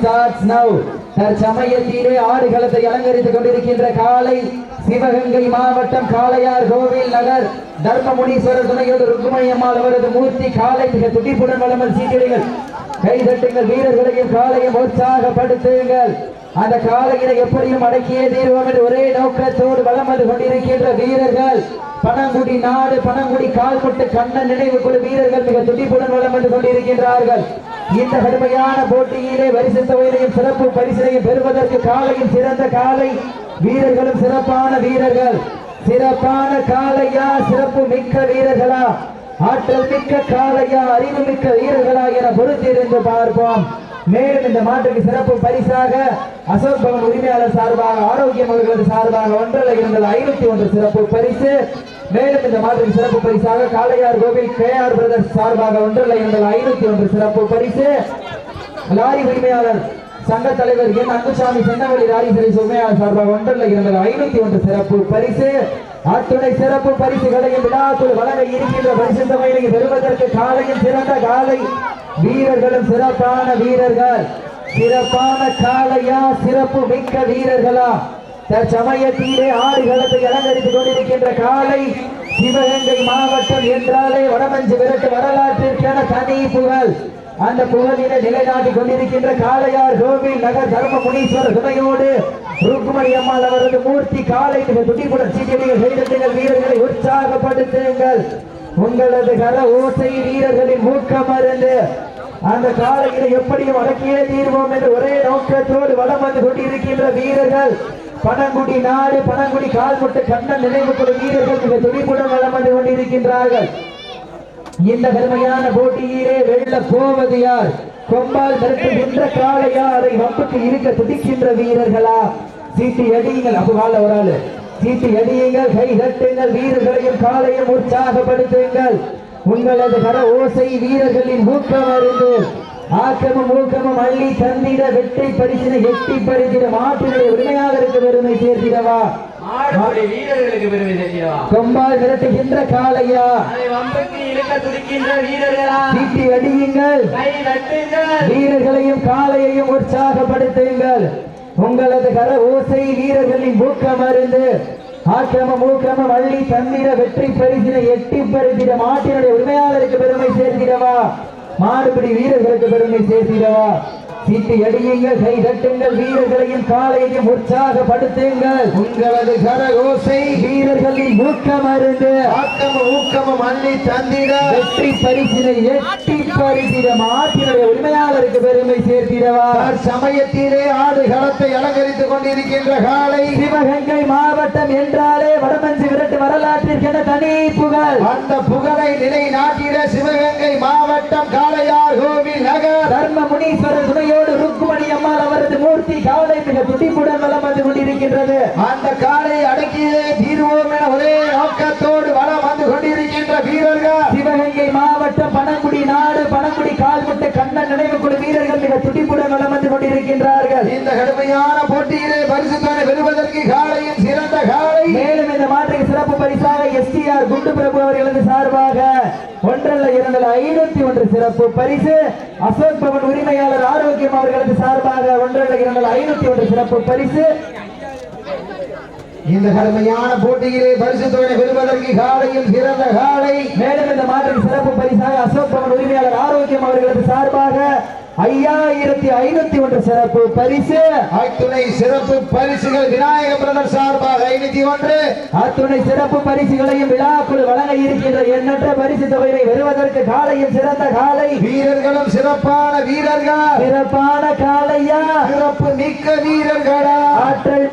Starts now தற்சமயத்திலே ஆடுகளத்தை அலங்கரித்துக் கொண்டிருக்கின்ற காலை சிவகங்கை மாவட்டம் காளையார் கோவில் நகர் தர்மமுனீஸ்வரர் துணையோடு ருக்குமணியம்மாள் அவரது மூர்த்தி காலை மிக துடிப்புடன் வளமல் சீக்கிரங்கள் கைதட்டுங்கள். வீரர்களையும் காலையும் உற்சாகப்படுத்துங்கள். அந்த காலையினை எப்படியும் அடக்கியே தீர்வோம் என்று ஒரே நோக்கத்தோடு வளம் வந்து கொண்டிருக்கின்ற வீரர்கள். பனங்குடி நாடு பனங்குடி கால்பட்டு கண்ணன் நினைவு குழு வீரர்கள் மிக துடிப்புடன் வளம் வந்து கொண்டிருக்கின்றார்கள். இந்த கடுமையான போட்டியிலே வரிசை தொகையிலையும் சிறப்பு பரிசிலையும் பெறுவதற்கு காலையில் சிறந்த காலை. வீரர்களும் சிறப்பான வீரர்கள். சிறப்பான காலையா சிறப்பு மிக்க வீரர்களா? ஆற்றல் மிக்க காலையா அறிவு மிக்க வீரர்களா என பொறுத்திருந்து பார்ப்போம். மேலும் இந்த மாட்டுக்கு சிறப்பு பரிசாக அசோக் பவன் உரிமையாளர் சார்பாக ஆரோக்கியம் அவர்களது சார்பாக ஒன்றரை இருந்தது ஐநூத்தி ஒன்று சிறப்பு பரிசு. மேலும் இந்த மாட்டுக்கு சிறப்பு பரிசாக காளையார் கோவில் கேஆர் பிரதர்ஸ் சார்பாக ஒன்றரை இருந்தது ஐநூத்தி ஒன்று சிறப்பு பரிசு. லாரி உரிமையாளர் சங்க தலைவர் என். அன்புசாமி சென்னவழி லாரி சரி உரிமையாளர் சார்பாக ஒன்றரை இருந்தது ஐநூத்தி ஒன்று சிறப்பு பரிசு. அத்துணை சிறப்பு பரிசுகளையும் விழாக்குள் வழங்க இருக்கின்ற பரிசு தொகையை பெறுவதற்கு காலையில் சிறந்த காலை வீரர்களும் சிறப்பான வீரர்கள். சிறப்பான காலையா சிறப்பு மிக்க வீரர்களா. தற்சமயத்திலே ஆடுகளத்தை அலங்கரித்துக் கொண்டிருக்கின்ற காலை சிவகங்கை மாவட்டம் என்றாலே வடமஞ்சு விரட்டு வரலாற்றிற்கான தனி புகழ். அந்த புகழினை நிலைநாட்டிக் கொண்டிருக்கின்ற காளையார் கோவில் நகர் தர்ம முனீஸ்வரர் துணையோடு ருக்குமணி அம்மாள் அவரது மூர்த்தி காலை மிக துடிப்புடன் சீட்டியடிகள் கைதட்டுங்கள் வீரர்களை உற்சாகப்படுத்துங்கள். உங்களது கர ஓசை வீரர்களின் ஊக்கம் அருந்து அந்த காலையில எப்படியும் அடக்கியே தீர்வோம் என்று ஒரே நோக்கத்தோடு வடம் வந்து கொண்டிருக்கின்ற வீரர்கள். பனங்குடி நாடு பனங்குடி கால்முட்டு கண்ணன் நினைவு கொள்ளும் வீரர்கள் மிக துணிப்புடன் வளம் வந்து கொண்டிருக்கின்றார்கள். இந்த கடுமையான போட்டியிலே வெல்ல போவது யார்? கொம்பால் நிறுத்துகின்ற காலையா அதை வம்புக்கு இருக்க துடிக்கின்ற வீரர்களா? சீட்டு அடியுங்கள் அப்ப ஒரு ஆளு. சீட்டு அடியுங்கள் கை தட்டுங்கள் வீரர்களையும் காலையும் உற்சாகப்படுத்துங்கள். உங்களது கர ஓசை வீரர்களின் ஊக்கம் அறிந்து ஆக்கமும் ஊக்கமும் அள்ளி தந்திட வெற்றி பரிசினை எட்டி மாற்றினுடைய உரிமையாக இருக்க பெருமை சேர்த்திடவா? வீரர்களுக்கு பெருமை கொம்பால் விரட்டுகின்ற அடியுங்கள். தட்டுங்கள். வீரர்களையும் காளையையும் உற்சாகப்படுத்துங்கள். உங்களது கர ஓசை வீரர்களின் ஊக்கம் அருந்து ஆக்கிரமம் ஊக்கமம் அள்ளி தந்திர வெற்றி பரிசினை எட்டி பரிசிட மாட்டினுடைய உரிமையாளருக்கு பெருமை சேர்த்திடவா? மாடுபிடி வீரர்களுக்கு பெருமை சேர்த்திடவா? சீட்டு அடியுங்கள் கை தட்டுங்கள் வீரர்களையும் காலையையும் உற்சாகப்படுத்துங்கள். உங்களது கர ஓசை வீரர்களின் ஊக்கம் அருந்து ஆக்கமும் ஊக்கமும் அள்ளி தந்திட வெற்றி பரிசினை எட்டி பரிசிட மாட்டினுடைய உரிமையாளருக்கு பெருமை சேர்த்திடவா. சமயத்திலே ஆடு களத்தை அலங்கரித்துக் கொண்டிருக்கின்ற காலை சிவகங்கை மாவட்டம் என்றாலே வடமஞ்சி விரட்டு வரலாற்றிற்கென தனி புகழ். அந்த புகழை நிலைநாட்டிட சிவகங்கை மாவட்டம் காளையார் கோவில் நகர். தர்ம முனீஸ்வரர் துணையோடு ருக்குமணி அம்மாள் அவரது மூர்த்தி காவலை மிக துடிப்புடன் வலம் வந்து கொண்டிருக்கின்றது. அந்த காலை அடக்கியே தீர்வோம் என ஒரே நோக்கத்தோடு வளம் வந்து கொண்டிருக்கின்ற வீரர்கள் சிவகங்கை மாவட்டம் பனங்குடி நாடு பனங்குடி கால்முட்டு கண்ணன் நினைவு குழு வீரர்கள் மிக துடிப்புடன் வலம் வந்து கொண்டிருக்கின்றார்கள். இந்த கடுமையான போட்டியிலே பரிசுத்தனை பெறுவதற்கு காலையும் சிறந்த காலை. மேலும் இந்த மாற்றுக்கு சிறப்பு பரிசாக எஸ்டிஆர் குண்டு பிரபு அவர்களது சார்பாக ஒன்றல்ல இரண்டல்ல ஐநூத்தி ஒன்று சிறப்பு பரிசு. அசோக் பவன் உரிமையாளர் ஆரோக்கியம் அவர்களது சார்பாக ஒன்றல்ல இரண்டல்ல ஐநூத்தி ஒன்று சிறப்பு பரிசு. இந்த கடுமையான போட்டியிலே பரிசுத்தனை பெறுவதற்கு காலையும் சிறந்த காலை. மேலும் இந்த மாற்றுக்கு சிறப்பு பரிசாக அசோக் பவன் உரிமையாளர் ஆரோக்கியம் அவர்களது சார்பாக ஐயாயிரத்தி ஐநூத்தி ஒன்று சிறப்பு பரிசு. அத்துணை சிறப்பு பரிசுகள் விநாயக பிரதர் சார்பாக ஐநூத்தி ஒன்று. அத்துணை சிறப்பு பரிசுகளையும் விழாக்குழு வழங்க இருக்கின்ற எண்ணற்ற பரிசு தொகையை பெறுவதற்கு காலையும் சிறந்த காலை. வீரர்களும் சிறப்பான வீரர்கள்? சிறப்பான காலையா? சிறப்பு மிக்க வீரர்களா? ஆற்றல்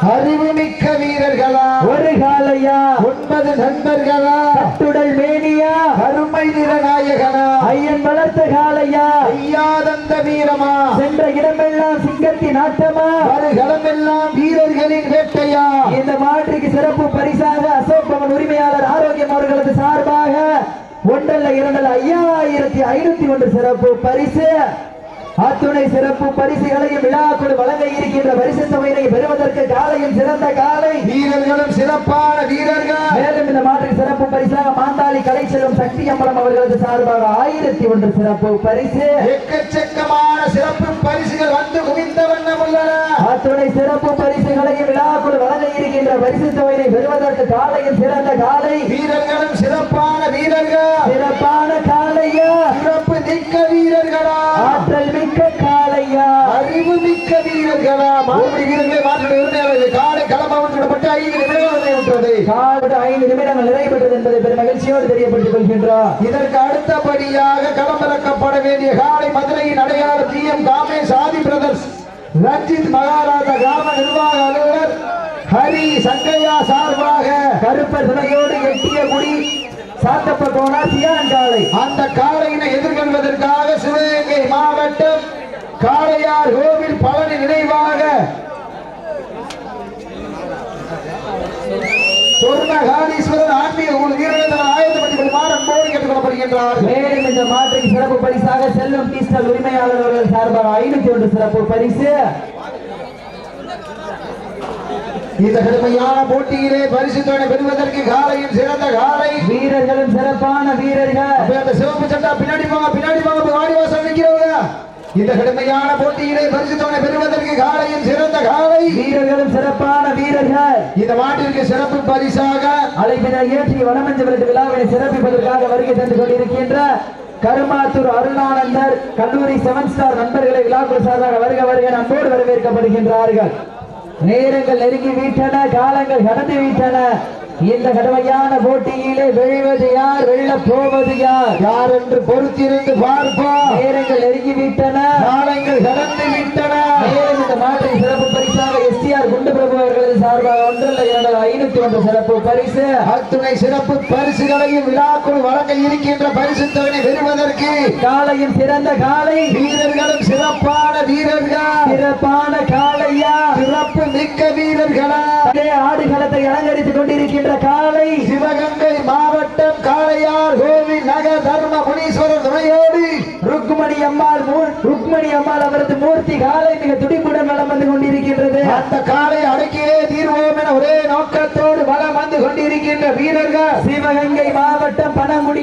அறிவு மிக்க வீரர்களா? ஒரு காலையா ஒன்பது நண்பர்களா? கட்டுடல் மேனியா? கருமை நிற நாயகனா? ஐயன் வளர்த்த காலையா ஐயாதந்த வீரமா? சென்ற இடமெல்லாம் சிங்கத்தின் ஆட்டமா? வருகளமெல்லாம் வீரர்களின் வேட்டையா? இந்த மாற்றுக்கு சிறப்பு பரிசாக அசோக் பவன் உரிமையாளர் ஆரோக்கியம் அவர்களது சார்பாக ஒன்றல்ல இரண்டல்ல ஐயாயிரத்தி ஐநூத்தி ஒன்று சிறப்பு பரிசு. அத்துணை சிறப்பு பரிசுகளையும் விழாக்குழு வழங்க இருக்கின்ற பரிசு தொகையினை பெறுவதற்கு காலையும் சிறந்த காலை. வீரர்களும் சிறப்பான வீரர்கள். மேலும் இந்த மாற்றுக்கு சிறப்பு பரிசாக மாந்தாளி கலைச்செல்வம் சக்தி அம்பலம் அவர்களது சார்பாக ஆயிரத்தி ஒன்று சிறப்பு பரிசு. எக்கச்சக்கமான சிறப்பு பரிசுகள் வந்து குவிந்த வண்ணம் உள்ளன. அத்துணை சிறப்பு பரிசுகளையும் விழாக்குள் வழங்க இருக்கின்ற பரிசு தொகையை பெறுவதற்கு காலையில் சிறந்த காலை. வீரர்களும் சிறப்பான வீரர்கள். சிறப்பான காலையா? சிறப்பு மிக்க வீரர்களா? ஆற்றல் மிக்க காலையா அறிவு மிக்க வீரர்களா மாறுபடி வீரர்களை மாற்ற காலை களமாவன் விடப்பட்டு ஐந்து நிமிடங்களை காலோடு ஐந்து நிமிடங்கள் நிறைவேற்றது என்பதை பெரும் மகிழ்ச்சியோடு இதற்கு அடுத்தபடியாக களமிறக்கப்பட வேண்டிய காலை மதுரையின் அடையாளம் G M Adhi brothers Ranjith Maharaja கிராம நிர்வாக அலுவலர் ஹரி சங்கையா சார்பாக கருப்பர் துணையோடு எட்டிய குடி சாத்தப்ப கோணா சியான் காலை அந்த காளையினை எதிர்கொள்வதற்காக சிவகங்கை மாவட்டம் காளையார் கோவில் பழனி நினைவாக சொர்ணகாலீஸ்வரர் ஆன்மீக குழு வீரர்கள் ஆயுதப்பட்டி அன்போடு கேட்டுக்கொள்ளப்படுகின்றார் மேலும் இந்த மாற்றுக்கு சிறப்பு பரிசாக செல்லும் டீஸ்டல் உரிமையாளர் அவர்கள் சார்பாக ஐநூத்தி ஒன்று சிறப்பு பரிசு. இந்த கடுமையான போட்டியிலே பரிசு தொகை பெறுவதற்கு காலையில் சிறந்த காலை. வீரர்களும் சிறப்பான வீரர்கள். அந்த சிவப்பு சட்டா பின்னாடி போங்க பின்னாடி போங்க இப்ப வாடி வாசல் நிக்கிறவங்க இந்த கடுமையான போட்டியிலே பரிசு தொகை பெறுவதற்கு காலையில் சிறந்த காலை. வீரர்களும் சிறப்பான வீரர்கள். இந்த மாட்டிற்கு சிறப்பு பரிசாக. அழைப்பினை ஏற்றி வடமஞ்சு விருது விழாவினை சிறப்பிப்பதற்காக வருகை தந்து கொண்டிருக்கின்ற கருமாத்தூர் அருணானந்தர் கல்லூரி செவன் ஸ்டார் நண்பர்களை விழாக்குழு சார்பாக வருக வருக நம்மோடு வரவேற்கப்படுகின்றார்கள். நேரங்கள் நெருங்கி விட்டன காலங்கள் கடந்து விட்டன. இந்த கடுமையான போட்டியிலே வெல்வது யார் வெல்ல போவது யார்? யார் என்று பொறுத்திருந்து பார்ப்போம் நேரங்கள் நெருங்கி விட்டன. காலங்கள் கடந்து விட்டன. மேலும் இந்த மாற்றை சிறப்பு பரிசாக எஸ்டிஆர் குண்டு பிரபு அவர்களது சார்பாக ஒன்றல்ல இரண்டு ஐநூத்தி ஒன்று சிறப்பு பரிசு. அத்துணை சிறப்பு பரிசுகளையும் விழாக்குள் வழங்க இருக்கின்ற பரிசு தொகை காலையும் சிறந்த காலை. வீரர்களும் சிறப்பான வீரர்கள்? சிறப்பான காளையா சிறப்பு மிக்க வீரர்களா? ஆடுகளத்தை அலங்கரித்துக் கொண்டிருக்கின்ற காளை சிவகங்கை மாவட்டம் காளையார் கோவில் நகர் தர்ம முனீஸ்வரர் துணையோடு. ருக்மணி அம்மாள் ருக்மணி அம்மாள் அவரது மூர்த்தி காலை மிக துடிப்புடன் வலம் வந்து கொண்டிருக்கின்றது. அந்த காலை அடக்கியே தீர்வோம் என ஒரே நோக்கத்தோடு வலம் வந்து கொண்டிருக்கின்ற வீரர்கள். சிவகங்கை மாவட்டம் கால்முட்டு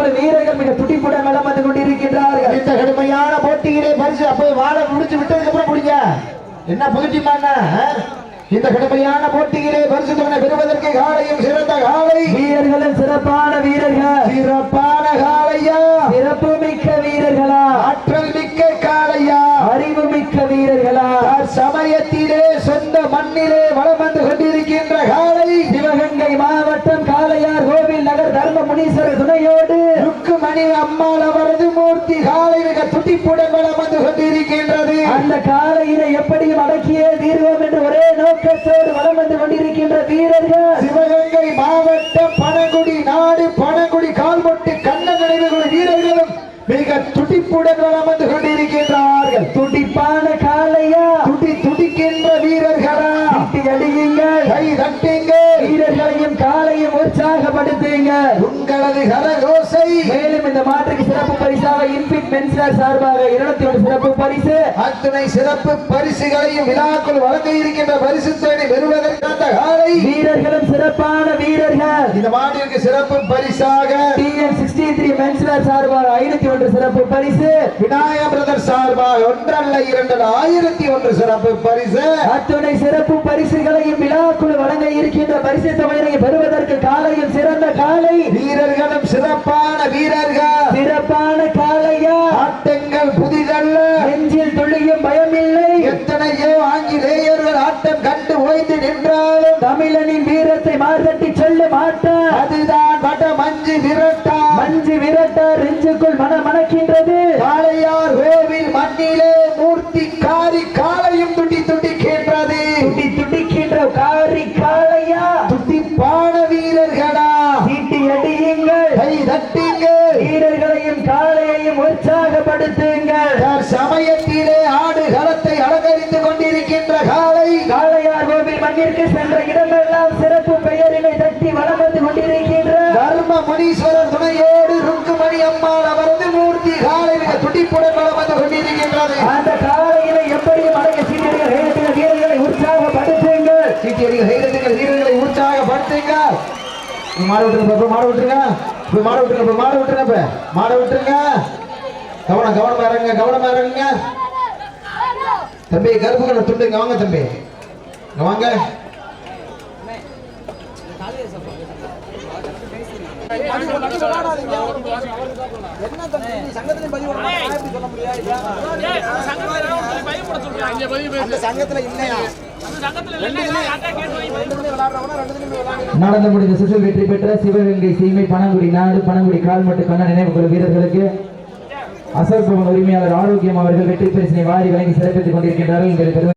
நினைவுக்குழு வீரர்கள் மிக துடிப்புடன் வலம் வந்து கொண்டிருக்கின்றார்கள். இந்த கடுமையான போட்டியிலே பரிசு அப்போ வாழ முடிச்சு விட்டதுக்கு அப்புறம் முடிங்க என்ன புதுட்டிமா இந்த கடுமையான போட்டியிலே பரிசு தொகை பெறுவதற்கு காலையும் சிறந்த காலை. வீரர்களும் சிறப்பான வீரர்கள். சிறப்பான காளையா சிறப்பு மிக்க வீரர்களா? ஆற்றல் மிக்க காளையா அறிவு மிக்க வீரர்களா? சமயத்திலே சொந்த மண்ணிலே வளம் வந்து கொண்டிருக்கின்ற காலை. சிவகங்கை மாவட்டம் காளையார் கோவில் நகர் தர்ம முனீஸ்வரர் துணையோடு ருக்குமணி அம்மாள் அவரது மூர்த்தி காலை மிக துடிப்புடன் வளம் வந்து கொண்டிருக்கின்றது. அந்த காளையினை எப்படியும் அடக்கியே தீர்வோம் என்று ஒரே நோக்கத்தோடு வலம் வந்து கொண்டிருக்கின்ற வீரர்கள். சிவகங்கை மாவட்டம் பனகுடி நாடு பனகுடி கால்மொட்டு கண்ண நினைவுகள் வீரர்களும் மிக துடிப்புடன் வளம் வந்து கொண்டிருக்கின்றார்கள். துடிப்பான காளையா? துடி துடிக்கின்ற வீரர்களா? அடியுங்கள். கை தட்டுங்க வீரர்களையும் காளையும் உற்சாகப்படுத்துங்கள். உங்களது மேலும் இந்த மாற்றுக்கு சிறப்பு பரிசாக இன்பிட் மென்சார் சார்பாக இருநூத்தி ஒரு சிறப்பு பரிசு. அத்துணை சிறப்பு பரிசுகளையும் விழாக்குள் வழங்க இருக்கின்ற பரிசு தொகை பெறுவதற்கு அந்த காலை வீரர்களும் சிறப்பான வீரர்கள். இந்த மாட்டிற்கு சிறப்பு பரிசாக டிஎன் சிக்ஸ்டி த்ரீ மென்ஸ்லர் சார்பாக ஐநூத்தி ஒன்று சிறப்பு பரிசு. விநாயக பிரதர் சார்பாக ஒன்றல்ல இரண்டு ஆயிரத்தி ஒன்று சிறப்பு பரிசு. அத்துணை சிறப்பு பரிசுகளையும் விழாக்குழு வழங்க இருக்கின்ற பரிசு தொகையினை பெறுவதற்கு காலையில் சிறந்த காலை. வீரர்களும் சிறப்பான வீரர்கள். நின்றாலும் தமிழனின் வீரத்தை மார்தட்டி சொல்ல மாட்டார் அதுதான் வட மஞ்சு விரட்டா. மஞ்சு விரட்டார் நெஞ்சுக்குள் மன மணக்கின்றது. காளையார் கோவில் மண்ணிலே மூர்த்தி காரி காலையும் துடி துடிக்கின்றது துடி துடிக்கின்ற காரி காளையா? துடிப்பான வீரர்களா? சீட்டி அடியுங்கள். கை தட்டிங்க வீரர்களையும் காளையையும் உற்சாகப்படுத்துங்கள். சமயத்திலே ஆடு களத்தை அலங்கரித்துக் கொண்டிருக்கின்ற காலை மண்ணிற்கு சென்ற இடமெல்லாம் சிறப்பு பெயரினை தட்டி வலம் வந்து கொண்டிருக்கின்ற தர்ம முனீஸ்வரர் துணையோடு ருக்குமணி அம்மாள் அவரது மூர்த்தி காலை மிக துடிப்புடன் வலம் வந்து கொண்டிருக்கின்றது. அந்த காளையினை எப்படியும் அடக்க சீட்டியர்கள் கையெழுத்தின வீரர்களை உற்சாகப்படுத்துங்கள். சீட்டியடிகள் கைதட்டுங்கள் வீரர்களை உற்சாகப்படுத்துங்க இப்ப மாட விட்டுருங்க இப்ப மாட விட்டுருங்க. இப்ப மாட விட்டுருங்க இப்ப மாட விட்டுருங்க இப்ப. மாட விட்டுருங்க. கவனம் கவனமா இறங்க கவனமா இறங்க தம்பி கருப்பு கலர் துண்டு இங்க வாங்க தம்பி. வாங்க நடந்து முடிந்த சுற்றில் வெற்றி பெற்ற சிவகங்கை சீமை பனங்குடி நாடு பனங்குடி கால்மட்டு கண்ண நினைவு கொள்ளும் வீரர்களுக்கு அசோக் உரிமையாளர் ஆரோக்கியம் அவர்கள் வெற்றி பரிசினை வாரி வழங்கி சிறப்பித்துக் கொண்டிருக்கின்றார்கள். எங்கள்